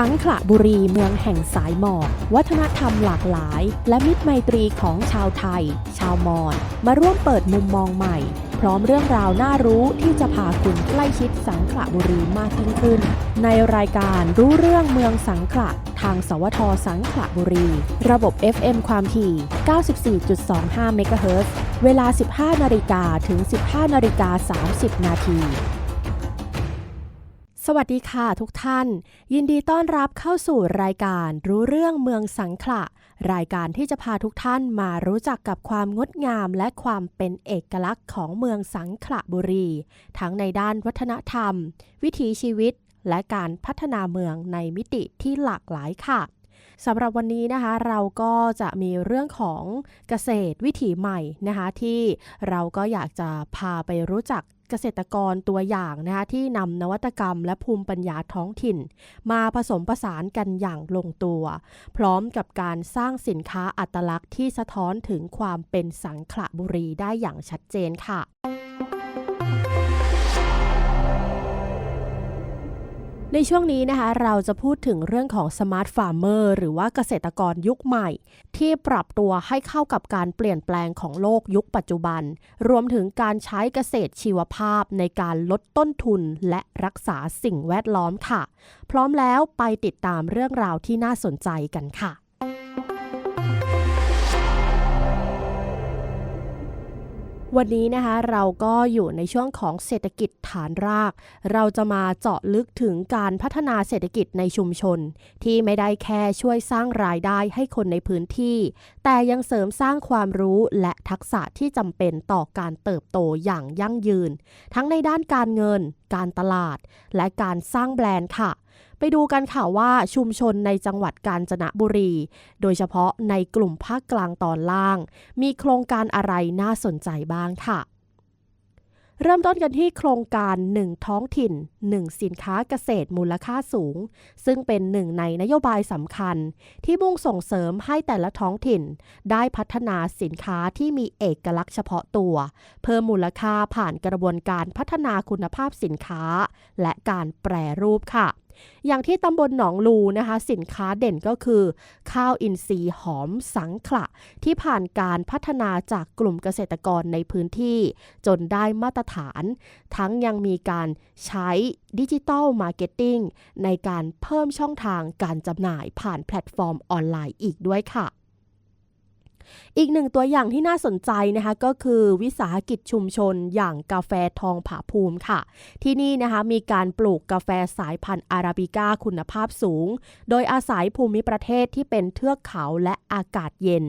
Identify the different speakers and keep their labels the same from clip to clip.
Speaker 1: สังขละบุรีเมืองแห่งสายหมอกวัฒนธรรมหลากหลาย และมิตรไมตรีของชาวไทย ชาวมอญมาร่วมเปิดมุมมองใหม่ พร้อมเรื่องราวน่ารู้ที่จะพาคุณใกล้ชิดสังขละบุรีมากยิ่งขึ้น ในรายการรู้เรื่องเมืองสังขละทางสวทสังขละบุรี ระบบ FM ความถี่ 94.25 เมกะเฮิรตซ์เวลา 15 นาฬิกาถึง 15 นาฬิกา 30 นาที สวัสดีค่ะทุกท่าน ยินดีต้อนรับเข้าสู่รายการรู้เรื่องเมืองสังขละรายการที่จะพาทุกท่านมารู้จักกับความงดงามและความเป็นเอกลักษณ์ของเมืองสังขละบุรี ทั้งในด้านวัฒนธรรม วิถีชีวิต และการพัฒนาเมืองในมิติที่หลากหลายค่ะสำหรับวันนี้นะคะเราก็จะมีเรื่องของเกษตรวิถีใหม่นะคะที่เราก็อยากจะพาไปรู้จัก เกษตรกรตัวอย่างนะคะที่นำนวัตกรรมและภูมิปัญญาท้องถิ่น มาผสมผสานกันอย่างลงตัว พร้อมกับการสร้างสินค้าอัตลักษณ์ที่สะท้อนถึงความเป็นสังขละบุรีได้อย่างชัดเจนค่ะ ในช่วงนี้นะคะเราจะพูดถึงเรื่องของสมาร์ทฟาร์มเมอร์หรือว่าเกษตรกรยุคใหม่ ที่ปรับตัวให้เข้ากับการเปลี่ยนแปลงของโลกยุคปัจจุบัน รวมถึงการใช้เกษตรชีวภาพในการลดต้นทุนและรักษาสิ่งแวดล้อมค่ะ พร้อมแล้วไปติดตามเรื่องราวที่น่าสนใจกันค่ะ วันนี้นะคะเราก็อยู่ในช่วงของเศรษฐกิจฐานราก เราจะมาเจาะลึกถึงการพัฒนาเศรษฐกิจในชุมชน ที่ไม่ได้แค่ช่วยสร้างรายได้ให้คนในพื้นที่ แต่ยังเสริมสร้างความรู้และทักษะที่จำเป็นต่อการเติบโตอย่างยั่งยืน ทั้งในด้านการเงิน การตลาด และการสร้างแบรนด์ค่ะ ไปดูกันค่ะว่าชุมชนในจังหวัดกาญจนบุรี โดยเฉพาะในกลุ่มภาคกลางตอนล่าง มีโครงการอะไรน่าสนใจบ้างค่ะ เริ่มต้นกันที่โครงการ 1 ท้องถิ่น 1 สินค้าเกษตรมูลค่าสูง ซึ่งเป็นหนึ่งในนโยบายสำคัญ ที่มุ่งส่งเสริมให้แต่ละท้องถิ่น ได้พัฒนาสินค้าที่มีเอกลักษณ์เฉพาะตัว เพิ่มมูลค่าผ่านกระบวนการพัฒนาคุณภาพสินค้า และการแปรรูปค่ะ อย่างที่ตำบลหนองลูนะคะ สินค้าเด่นก็คือ ข้าวอินทรีย์หอมสังขละที่ผ่านการพัฒนาจากกลุ่มเกษตรกรในพื้นที่ จนได้มาตรฐาน ทั้งยังมีการใช้ดิจิทัลมาร์เก็ตติ้งในการเพิ่มช่องทางการจำหน่ายผ่านแพลตฟอร์มออนไลน์อีกด้วยค่ะ อีกหนึ่งตัวอย่างที่น่าสนใจนะคะก็คือวิสาหกิจชุมชนอย่างกาแฟทองผาภูมิค่ะ ที่นี่นะคะมีการปลูกกาแฟสายพันธุ์อาราบิก้าคุณภาพสูง โดยอาศัยภูมิประเทศที่เป็นเทือกเขาและอากาศเย็น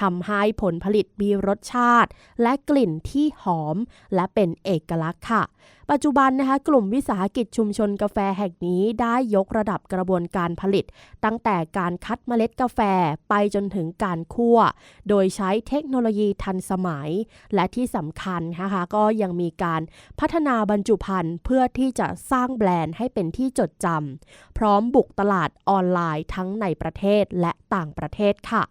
Speaker 1: ทำให้ผลผลิตมีรสชาติ และกลิ่นที่หอม และเป็นเอกลักษณ์ค่ะ ปัจจุบันนะคะกลุ่มวิสาหกิจชุมชนกาแฟแห่งนี้ได้ยกระดับกระบวนการผลิต ตั้งแต่การคัดเมล็ดกาแฟไปจนถึงการคั่ว โดยใช้เทคโนโลยีทันสมัย และที่สำคัญนะคะก็ยังมีการพัฒนาบรรจุภัณฑ์เพื่อที่จะสร้างแบรนด์ให้เป็นที่จดจำพร้อมบุกตลาดออนไลน์ทั้งในประเทศและต่างประเทศค่ะ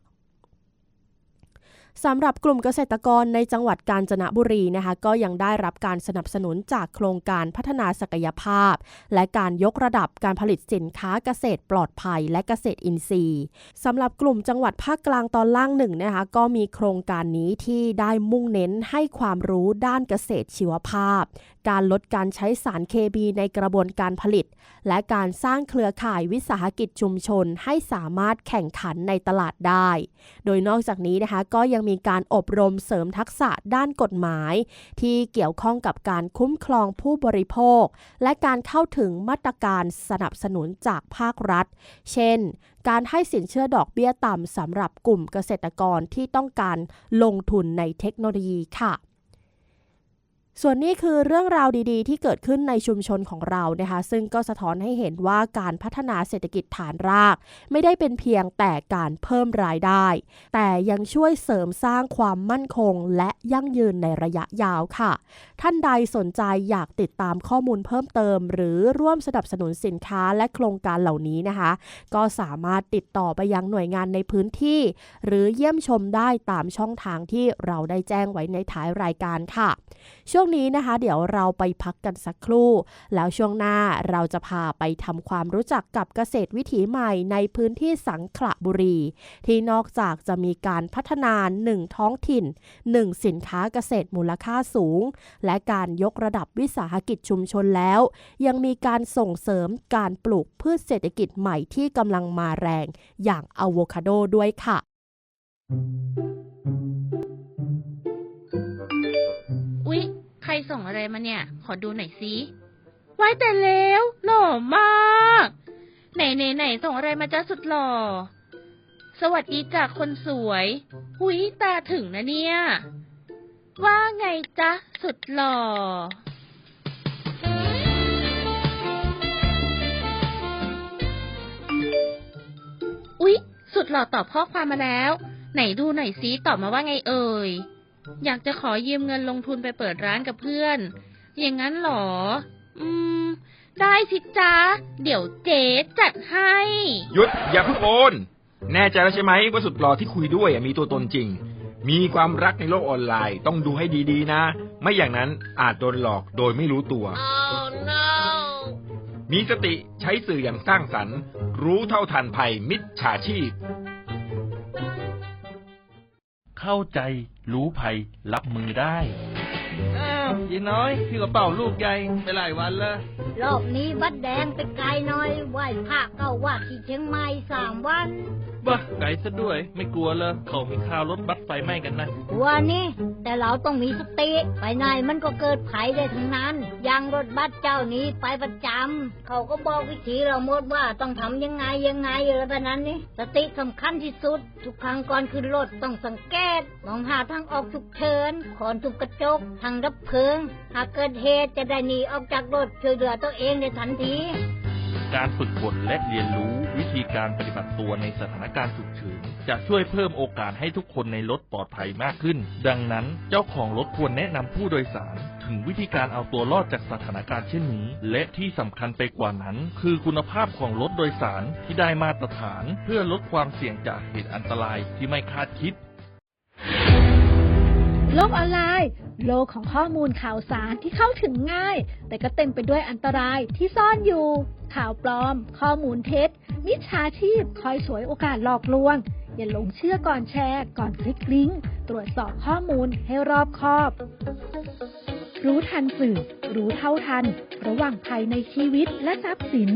Speaker 1: สำหรับกลุ่มเกษตรกรในจังหวัดกาญจนบุรีนะคะ ก็ยังได้รับการสนับสนุนจากโครงการพัฒนาศักยภาพ และการยกระดับการผลิตสินค้าเกษตรปลอดภัยและเกษตรอินทรีย์สำหรับกลุ่มจังหวัดภาคกลางตอนล่างหนึ่งนะคะ ก็มีโครงการนี้ที่ได้มุ่งเน้นให้ความรู้ด้านเกษตรชีวภาพ การลดการใช้สารเคมีในกระบวนการผลิต และการสร้างเครือข่ายวิสาหกิจชุมชน ให้สามารถแข่งขันในตลาดได้ โดยนอกจากนี้นะคะก็ยังมีการอบรมเสริมทักษะด้านกฎหมาย ที่เกี่ยวข้องกับการคุ้มครองผู้บริโภค และการเข้าถึงมาตรการสนับสนุนจากภาครัฐ เช่น การให้สินเชื่อดอกเบี้ยต่ำสำหรับกลุ่มเกษตรกรที่ต้องการลงทุนในเทคโนโลยีค่ะ ส่วนนี้คือเรื่องราวดีๆ ที่เกิดขึ้นในชุมชนของเรานะคะซึ่งก็สะท้อนให้เห็นว่าการพัฒนาเศรษฐกิจฐานราก ไม่ได้เป็นเพียงแต่การเพิ่มรายได้ แต่ยังช่วยเสริมสร้างความมั่นคงและยั่งยืนในระยะยาวค่ะ ท่านใดสนใจอยากติดตามข้อมูลเพิ่มเติม หรือร่วมสนับสนุนสินค้าและโครงการเหล่านี้นะคะ ก็สามารถติดต่อไปยังหน่วยงานในพื้นที่ หรือเยี่ยมชมได้ตามช่องทางที่เราได้แจ้งไว้ในท้ายรายการค่ะช่วงงนี้นะคะ เดี๋ยวเราไปพักกันสักครู่ แล้วช่วงหน้าเราจะพาไปทำความรู้จักกับเกษตรวิถีใหม่ในพื้นที่สังขละบุรี ที่นอกจากจะมีการพัฒนาหนึ่งท้องถิ่นหนึ่งสินค้าเกษตรมูลค่าสูง และการยกระดับวิสาหกิจชุมชนแล้ว ยังมีการส่งเสริมการปลูกพืชเศรษฐกิจใหม่ที่กำลังมาแรง อย่างอะโวคาโดด้วยค่ะ
Speaker 2: อุ๊ ครส่งอะไรมาเนี่ย ขอดูหน่อยสิไว้แต่แล้วหล่อมาก ไหนไหนไหนส่งอะไรมาจ้าสุดหล่อ สวัสดีจากคนสวย หุยตาถึงนะเนี่ย ว่าไงจ๊ะ สุดหล่ออุ๊ย สุดหล่อตอบข้อความมาแล้ว ไหนดูหน่อยซิตอบมาว่าไงเอ่ย อยากจะขอยืมเงินลงทุนไปเปิดร้านกับเพื่อน อย่างนั้นเหรอ อืม ได้สิจ๊ะเดี๋ยวเจ๊จัดให้
Speaker 3: หยุดอย่าเพิ่งโอน แน่ใจแล้วใช่ไหมว่าสุดหล่อที่คุยด้วยอะมีตัวตนจริง มีความรักในโลกออนไลน์ต้องดูให้ดีๆนะ ไม่อย่างนั้นอาจโดนหลอกโดยไม่รู้ตัว
Speaker 2: oh no
Speaker 3: มีสติใช้สื่ออย่างสร้างสรรค์ รู้เท่าทันภัยมิจฉาชีพ
Speaker 4: เข้าใจ รู้ภัย รับมือได้
Speaker 5: อ้าวยีน้อยพี่กระเป๋าลูกใหญ่ไปหลายวันแล้ว
Speaker 6: รอบนี้บัดแดงไปไกลหน่อยไหว้พระเก้าวัดที่เชียงใหม่สามวัน
Speaker 4: บ้าไกลซะด้วย ไม่กลัวเลยเขามีข่าวรถบัสไฟไหม้กันนะ
Speaker 6: วันนี้แต่เราต้องมีสติ ไปไหนมันก็เกิดภัยได้ทั้งนั้น อยังรถบัสเจ้านี้ไปประจำเขาก็บอกวิธีเราหมดว่าต้องทำยังไงยังไงอะไรแบบนั้นนี่สติสำคัญที่สุด ทุกครั้งก่อนขึ้นรถต้องสังเกต มองหาทางออกฉุกเฉินขอนทุบกระจกทางดับเพลิง หากเกิดเหตุจะได้หนีออกจากรถช่วยเหลือตัวเองในทันที
Speaker 4: การฝึกฝนและเรียนรู้วิธีการปฏิบัติตัวในสถานการณ์ฉุกเฉินจะช่วยเพิ่มโอกาสให้ทุกคนในรถปลอดภัยมากขึ้น ดังนั้นเจ้าของรถควรแนะนำผู้โดยสาร ถึงวิธีการเอาตัวรอดจากสถานการณ์เช่นนี้ และที่สำคัญไปกว่านั้น คือคุณภาพของรถโดยสารที่ได้มาตรฐานเพื่อลดความเสี่ยงจากเหตุอันตรายที่ไม่คาดคิด
Speaker 7: โลกออนไลน์ โลกของข้อมูลข่าวสารที่เข้าถึงง่าย แต่ก็เต็มไปด้วยอันตรายที่ซ่อนอยู่ ข่าวปลอม ข้อมูลเท็จ มิจฉาชีพคอยฉวยโอกาสหลอกลวง อย่าหลงเชื่อก่อนแชร์ ก่อนคลิกลิงก์ตรวจสอบข้อมูลให้รอบคอบ รู้ทันสื่อ รู้เท่าทัน ระหว่างภัยในชีวิตและทรัพย์สิน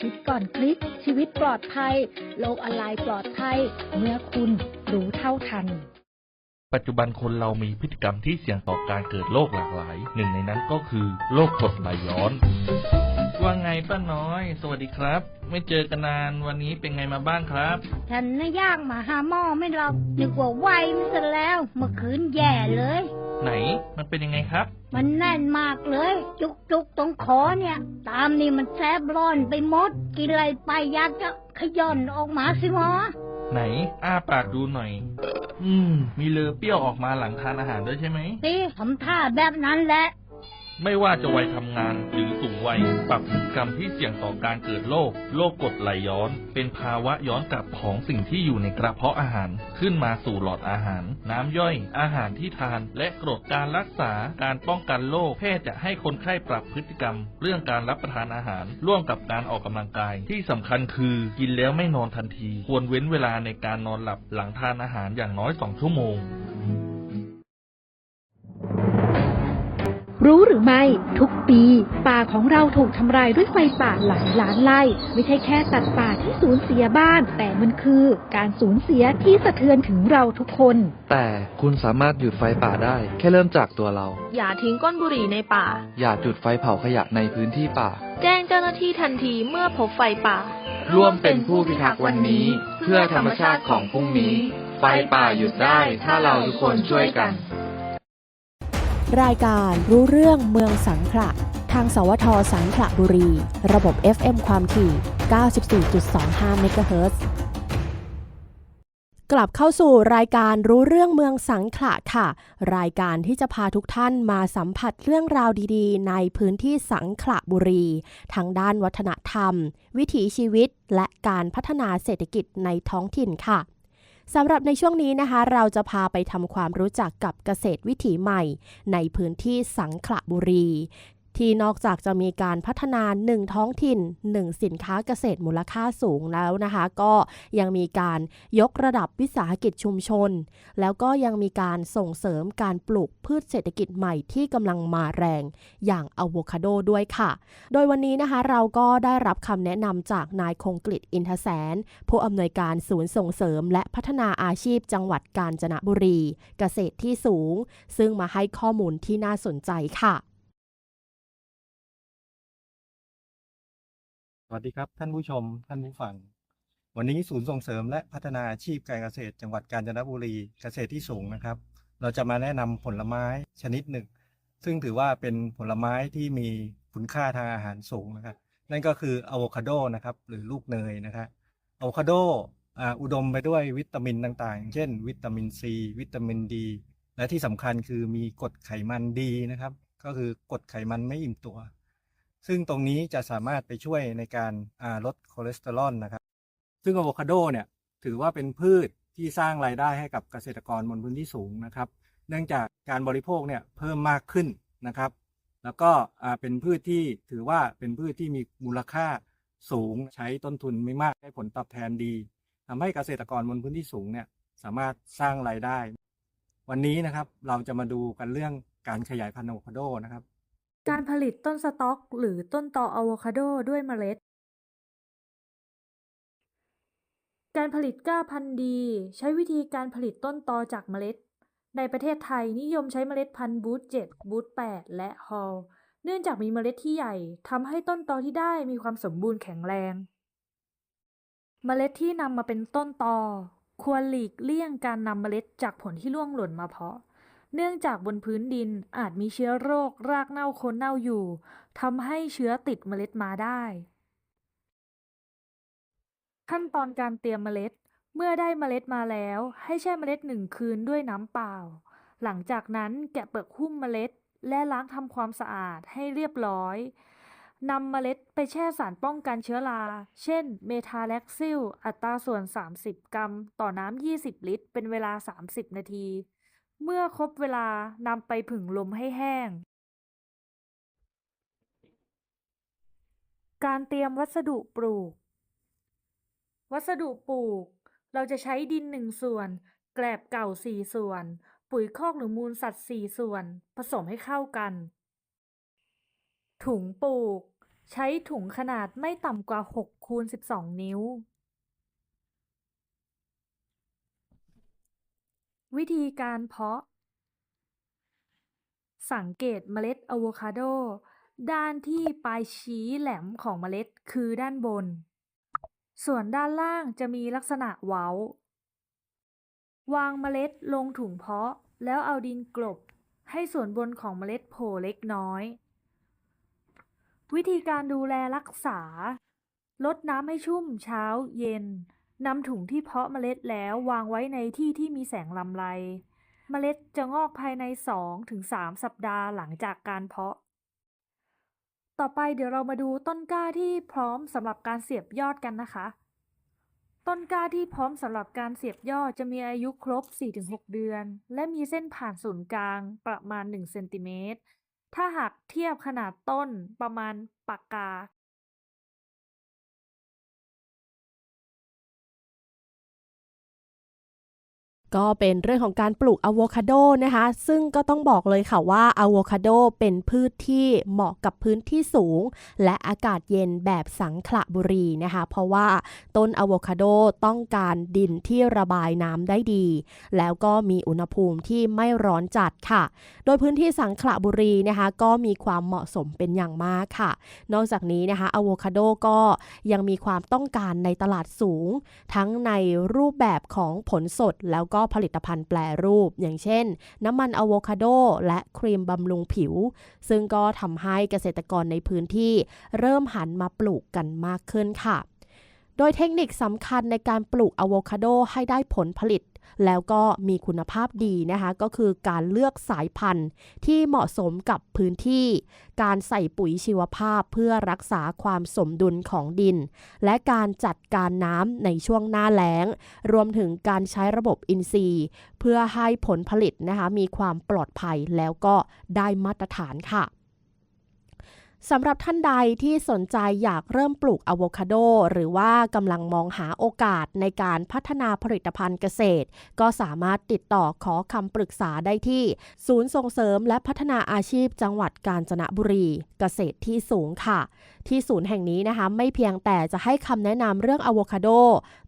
Speaker 7: คิดก่อนคลิก ชีวิตปลอดภัย โลกออนไลน์ปลอดภัย เมื่อคุณรู้เท่าทัน
Speaker 4: ปัจจุบันคนเรามีพฤติกรรมที่เสี่ยงต่อการเกิดโรคหลากหลาย หนึ่งในนั้นก็คือโรคกรดไหลย้อน ว่าไงป้าน้อย สวัสดีครับ ไม่เจอกันนานวันนี้เป็นไงมาบ้างครับ
Speaker 6: ฉันน่ะยากมาหาหม้อไม่หรอกนึกว่าไวมันซะแล้ว เมื่อคืนแย่เลย
Speaker 4: ไหนมันเป็นยังไงครับ
Speaker 6: มันแน่นมากเลย จุกจุกๆตรงคอเนี่ย ตามนี่มันแสบร้อนไปหมด กินอะไรไปอยากจะขย่อนออกมาสิหมอ
Speaker 4: ไหน อ้าปากดูหน่อย อืม มีเลอเปรี้ยวออกมาหลังทานอาหารด้วยใช่ไหม
Speaker 6: สิทำท่าแบบนั้นแหละ
Speaker 4: ไม่ว่าจะวัยทำงานหรือสูงวัยปรับพฤติกรรมที่เสี่ยงต่อการเกิดโรคโรคกรดไหลย้อน เป็นภาวะย้อนกลับของสิ่งที่อยู่ในกระเพาะอาหาร ขึ้นมาสู่หลอดอาหาร น้ำย่อย อาหารที่ทาน และกรดการรักษา การป้องกันโรคแพทย์จะให้คนไข้ปรับพฤติกรรม เรื่องการรับประทานอาหาร ร่วมกับการออกกำลังกาย ที่สำคัญคือ กินแล้วไม่นอนทันที ควรเว้นเวลาในการนอนหลับหลังทานอาหารอย่างน้อย 2 ชั่วโมง
Speaker 7: รู้หรือไม่ ทุกปี ป่าของเราถูกทำลายด้วยไฟป่าหลายล้านไร่ไม่ใช่แค่สัตว์ป่าที่สูญเสียบ้าน แต่มันคือการสูญเสียที่สะเทือนถึงเราทุกคน
Speaker 8: แต่คุณสามารถหยุดไฟป่าได้ แค่เริ่มจากตัวเรา
Speaker 9: อย่าทิ้งก้นบุหรี่ในป่า
Speaker 8: อย่าจุดไฟเผาขยะในพื้นที่ป่า
Speaker 9: แจ้งเจ้าหน้าที่ทันทีเมื่อพบไฟป่า
Speaker 8: ร่วมเป็นผู้พิทักษ์วันนี้ เพื่อธรรมชาติของพรุ่งนี้ ไฟป่าหยุดได้ ถ้าเราทุกคนช่วยกัน
Speaker 1: รายการรู้เรื่องเมืองสังขละทางสวทสังขละบุรี ระบบ FM ความถี่ 94.25 เมกะเฮิรตซ์กลับเข้าสู่รายการรู้เรื่องเมืองสังขละค่ะ รายการที่จะพาทุกท่านมาสัมผัสเรื่องราวดีๆ ในพื้นที่สังขละบุรีทางด้านวัฒนธรรม วิถีชีวิต และการพัฒนาเศรษฐกิจในท้องถิ่นค่ะ สำหรับในช่วงนี้นะคะ เราจะพาไปทำความรู้จักกับเกษตรวิถีใหม่ ในพื้นที่สังขละบุรี ที่นอกจากจะมีการพัฒนา 1 ท้องถิ่น 1 สินค้าเกษตรมูลค่าสูงแล้วนะคะ ก็ยังมีการยกระดับวิสาหกิจชุมชน แล้วก็ยังมีการส่งเสริมการปลูกพืชเศรษฐกิจใหม่ที่กำลังมาแรงอย่างอะโวคาโดด้วยค่ะ โดยวันนี้นะคะเราก็ได้รับคำแนะนำจากนายคงกฤษอินทแสน ผู้อำนวยการศูนย์ส่งเสริม และพัฒนาอาชีพจังหวัดกาญจนบุรี เกษตรที่สูง ซึ่งมาให้ข้อมูลที่น่าสนใจค่ะ
Speaker 10: สวัสดีครับท่านผู้ชมท่านผู้ฟัง วันนี้ศูนย์ส่งเสริมและพัฒนาอาชีพการเกษตร จังหวัดกาญจนบุรีเกษตรที่สูงนะครับ เราจะมาแนะนำผลไม้ชนิดหนึ่ง ซึ่งถือว่าเป็นผลไม้ที่มีคุณค่าทางอาหารสูงนะครับนั่นก็คืออะโวคาโดนะครับหรือลูกเนยนะครับอะโวคาโดอ,าอุดมไปด้วยวิตามินต่างๆ เช่น วิตามินซีวิตามินดีและที่สำคัญคือมีกรดไขมันดีนะครับ ก็คือกรดไขมันไม่อิ่มตัว ซึ่งตรงนี้จะสามารถไปช่วยในการาลดคอเลสเตอรอลนะครับ ซึ่งอะโวคาโดเนี่ยถือว่าเป็นพืชที่สร้างรายได้ให้กับเกษตรกรบนพื้นที่สูงนะครับ เนื่องจากการบริโภคเนี่ยเพิ่มมากขึ้นนะครับ แล้วก็เป็นพืชที่ถือว่าเป็นพืชที่มีมูลค่าสูงใช้ต้นทุนไม่มากได้ผลตอบแทนดีทำให้เกษตรกรบนพื้นที่สูงเนี่ยสามารถสร้างรายได้ วันนี้นะครับเราจะมาดูกันเรื่องการขยายพันธุ์อะโวคาโดนะครับ
Speaker 11: การผลิตต้นสต๊อกหรือต้นตออะโวคาโดด้วยเมล็ด การผลิตกล้าพันธุ์ดี ใช้วิธีการผลิตต้นตอจากเมล็ด ในประเทศไทยนิยมใช้เมล็ดพันธุ์บูธ7บูธ8และฮอลเนื่องจากมีเมล็ดที่ใหญ่ทำให้ต้นตอที่ได้มีความสมบูรณ์แข็งแรง เมล็ดที่นำมาเป็นต้นตอ ควรหลีกเลี่ยงการนำเมล็ดจากผลที่ร่วงหล่นมาเพาะ เนื่องจากบนพื้นดินอาจมีเชื้อโรครากเน่าคนเน่าอยู่ทำให้เชื้อติดเมล็ดมาได้ ขั้นตอนการเตรียมเมล็ด เมื่อได้เมล็ดมาแล้ว ให้แช่เมล็ดหนึ่งคืนด้วยน้ำเปล่า หลังจากนั้นแกะเปลือกหุ้มเมล็ด และล้างทำความสะอาดให้เรียบร้อยนำเมล็ดไปแช่สารป้องกันเชื้อรา เช่น เมทาแล็กซิล อัตราส่วน 30 กรัม ต่อน้ำ 20 ลิตร เป็นเวลา 30 นาที เมื่อครบเวลานำไปผึ่งลมให้แห้ง การเตรียมวัสดุปลูก วัสดุปลูก เราจะใช้ดินหนึ่งส่วน แกลบเก่าสี่ส่วน ปุ๋ยคอกหรือมูลสัตว์สี่ส่วน ผสมให้เข้ากัน ถุงปลูก ใช้ถุงขนาดไม่ต่ำกว่า6คูณ12 นิ้ว วิธีการเพาะ สังเกตเมล็ดอะโวคาโด ด้านที่ปลายชี้แหลมของเมล็ดคือด้านบน ส่วนด้านล่างจะมีลักษณะเว้า วางเมล็ดลงถุงเพาะแล้วเอาดินกลบ ให้ส่วนบนของเมล็ดโผล่เล็กน้อย วิธีการดูแลรักษา ลดน้ำให้ชุ่มเช้าเย็น นำถุงที่เพาะเมล็ดแล้ววางไว้ในที่ที่มีแสงลำไร เมล็ดจะงอกภายใน 2-3 สัปดาห์หลังจากการเพาะ ต่อไปเดี๋ยวเรามาดูต้นกล้าที่พร้อมสำหรับการเสียบยอดกันนะคะ ต้นกล้าที่พร้อมสำหรับการเสียบยอดจะมีอายุครบ 4-6 เดือน และมีเส้นผ่านศูนย์กลางประมาณ1เซนติเมตรถ้าหากเทียบขนาดต้นประมาณปากกา
Speaker 1: ก็เป็นเรื่องของการปลูกอะโวคาโดนะคะ ซึ่งก็ต้องบอกเลยค่ะว่าอะโวคาโดเป็นพืชที่เหมาะกับพื้นที่สูง และอากาศเย็นแบบสังขละบุรีนะคะ เพราะว่าต้นอะโวคาโดต้องการดินที่ระบายน้ำได้ดี แล้วก็มีอุณหภูมิที่ไม่ร้อนจัดค่ะ โดยพื้นที่สังขละบุรีนะคะ ก็มีความเหมาะสมเป็นอย่างมากค่ะ นอกจากนี้นะคะอะโวคาโดก็ยังมีความต้องการในตลาดสูง ทั้งในรูปแบบของผลสดแล้วก็ผลิตภัณฑ์แปรรูป อย่างเช่น น้ำมันอะโวคาโด และครีมบำรุงผิว ซึ่งก็ทำให้เกษตรกรในพื้นที่ เริ่มหันมาปลูกกันมากขึ้นค่ะ โดยเทคนิคสำคัญในการปลูกอะโวคาโดให้ได้ผลผลิต แล้วก็มีคุณภาพดีนะคะ ก็คือการเลือกสายพันธุ์ที่เหมาะสมกับพื้นที่ การใส่ปุ๋ยชีวภาพเพื่อรักษาความสมดุลของดิน และการจัดการน้ำในช่วงหน้าแล้ง รวมถึงการใช้ระบบอินทรีย์ เพื่อให้ผลผลิตนะคะมีความปลอดภัยแล้วก็ได้มาตรฐานค่ะ สำหรับท่านใดที่สนใจอยากเริ่มปลูกอะโวคาโด หรือว่ากำลังมองหาโอกาสในการพัฒนาผลิตภัณฑ์เกษตร ก็สามารถติดต่อขอคำปรึกษาได้ที่ ศูนย์ส่งเสริมและพัฒนาอาชีพจังหวัดกาญจนบุรี เกษตรที่สูงค่ะ ที่ศูนย์แห่งนี้นะคะไม่เพียงแต่จะให้คำแนะนำเรื่องอะโวคาโด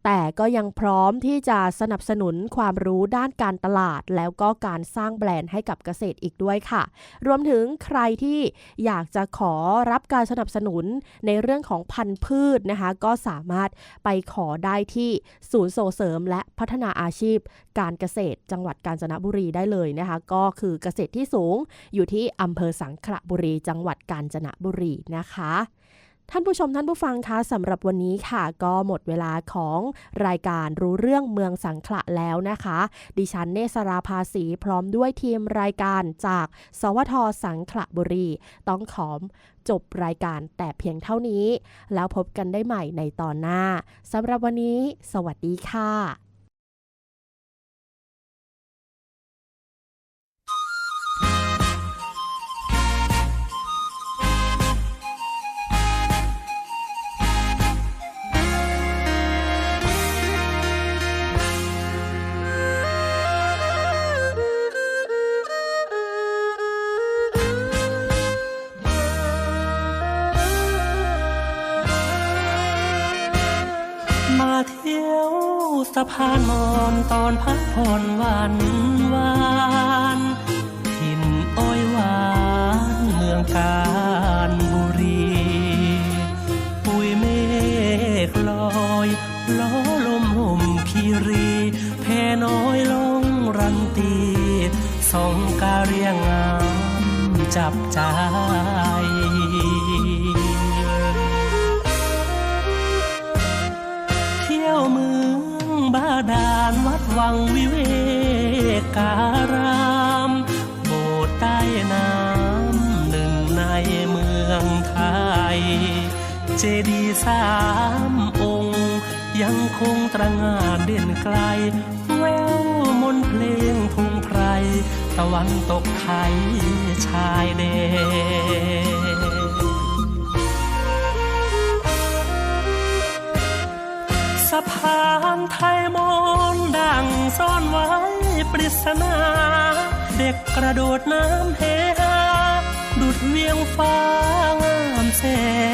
Speaker 1: แต่ก็ยังพร้อมที่จะสนับสนุนความรู้ด้านการตลาด แล้วก็การสร้างแบรนด์ให้กับเกษตรอีกด้วยค่ะ รวมถึงใครที่อยากจะขอรับการสนับสนุนในเรื่องของพันธุ์พืชนะคะ ก็สามารถไปขอได้ที่ศูนย์ส่งเสริม และพัฒนาอาชีพ การเกษตร จังหวัดกาญจนบุรีได้เลยนะคะ ก็คือเกษตรที่สูงอยู่ที่อำเภอสังขละบุรี จังหวัดกาญจนบุรีนะคะ ท่านผู้ชมท่านผู้ฟังคะสำหรับวันนี้ค่ะ ก็หมดเวลาของรายการรู้เรื่องเมืองสังขละแล้วนะคะ ดิฉันเนสราภาสีพร้อมด้วยทีมรายการจาก สวทสังขละบุรี ต้องขอจบรายการแต่เพียงเท่านี้ แล้วพบกันได้ใหม่ในตอนหน้าสำหรับวันนี้ สวัสดีค่ะ
Speaker 12: พานมอนตอนพักผ่อนวันวานถิ่นอ้อยหวานเมืองการบุรีปุยเมฆลอยล้อลมห่มคีรีแพน้อยลงรันตีสองกาเรียงงามจับใจ ดาลวัดวังวิเวการาม โบสถ์ใต้น้ำหนึ่งในเมืองไทย เจดีย์สามองค์ ยังคงตระงานเด่นไกล แววมนเพลงพุงไพร ตะวันตกไทยชายแดน สะพานไทยมอนดังซ่อนไว้ปริศนา เด็กกระโดดน้ำเฮฮาดุดเวียงฟ้างามแส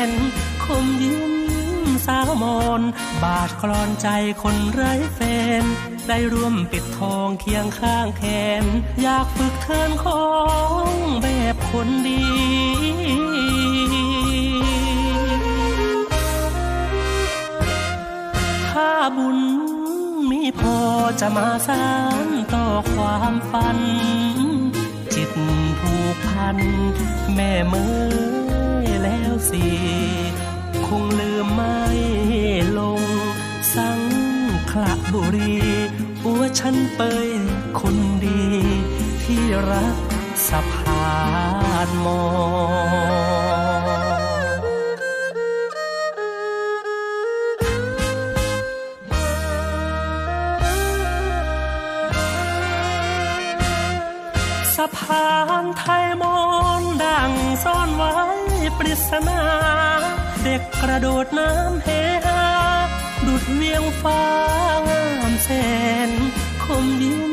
Speaker 12: นคมยิ้มสาวมอนบาดกลอนใจคนไร้แฟน ได้ร่วมปิดทองเคียงข้างแขน อยากฝึกเทินของแบบคนดี บุญมีพอจะมาสานต่อความฝัน จิตผูกพัน แม่เมื่อแล้วสิคงลืมไม่ลง สังขละบุรีอัวฉันเปยคนดี ที่รักสะพานมอส พานไทยมอนดังซ่อนไว้ปริศนา เด็กกระโดดน้ำเฮฮาดุดเวียงฟ้างามแสนคมยิ้ม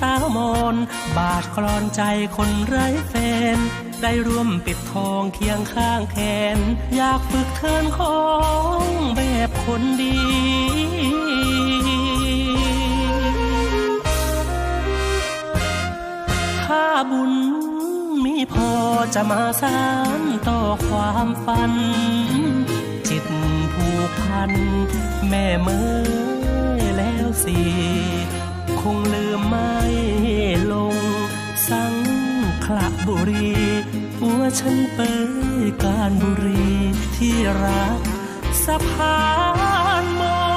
Speaker 12: สาวมอนบาดกลอนใจคนไร้แฟน ได้ร่วมปิดทองเคียงข้างแขน อยากฝึกเทินของแบบคนดี บุญมีพอจะมาสานต่อความฝัน จิตผูกพัน แม่เมื่อแล้วสิคงลืมไม่ลง สังขละบุรีหัวฉันเปยการบุรีที่รักสะพาน